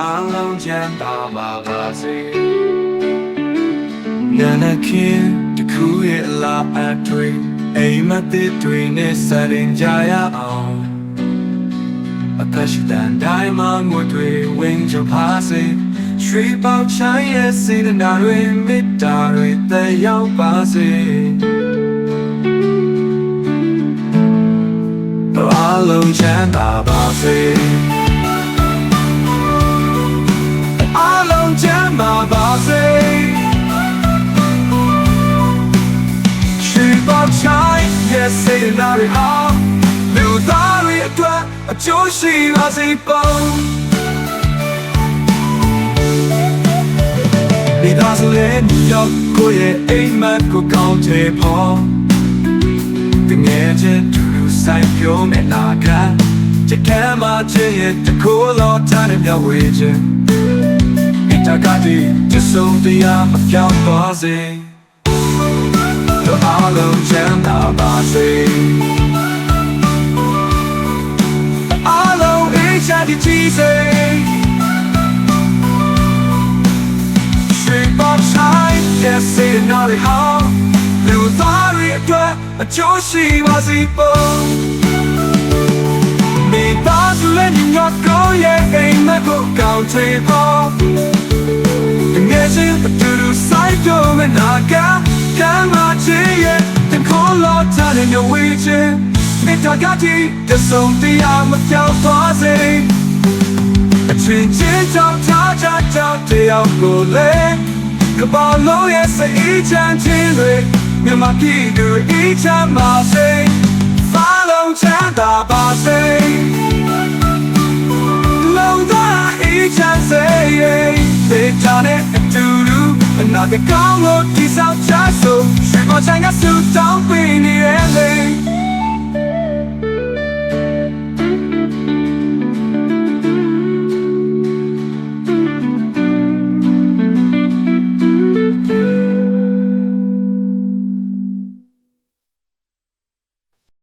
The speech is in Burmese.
အားလုံးချမ်းသာပါပါစေနာနာခင်တခုရဲ့အလားအတွေ့အိမ်မက်တွေနဲ့စရင်ကြရအောင်အသက်ရှိတဲ့တိုင်းမှာငွေတွေဝင်ကြပါစေရွှေပေါချမ်းရဲ့စေတနာတွေမေတ္တာတွေသက်ရောက်ပါစေအားလုံးချမ်းသာပါစေ မ်းသာပါစေရွှေပေါချမ်းရဲ့စေတနာတွေအားလူသားတွေအတွက်အကျိုးရှိပါစေပုံဒီသားစုရဲ့ရောက်ကိုရဲ့အိမ်မက်ကိုကောင်းချေဖို့တငယ်ချင်းတူဆိုင်ပြုံးနဲ့နာကချစ်ခဲမှချစ်ရဲ့တကူလောထားတဲ့မြဝေချင်းမိ တကတိချစ်ဆုံးတရားမပြောင်းပါစေတို့အားလုံးချမ်းသာပါစေအားလုံးအေးချမ်းတည်စေရွှေပေါဆိုင်ရဲ့စေနာတွေဟောင်းလူသားတွေအတွက်အကျိုးရှိပါစေပုံမိသားစုလည်းညီညွတ်ကိုရဲ့အိမ်မက်ကိုကောင်းချေဖို့ငယ် ချင်းအတူတူဆိုင်တော့မနာကကမ်းမချေရဲ့တခေါ်လို့ထားတဲ့ညဝေးချင်းမိသားကတိတဆုံးတရားမပြောင်းသွားစေအချင်းချင်းကြောင့်ထားကြကြောင့်တရားကိုလေကဘာလို့ရဲ့စိတ်ချမ်းချင်းတွေမြန်မာပြည်သူအချမ်းပါစေ ကကောင်းလို့ဒီဆောင်ချဆိုရွှေမောချိုင်ကဆူတောင်းပေးနေရဲ့လေ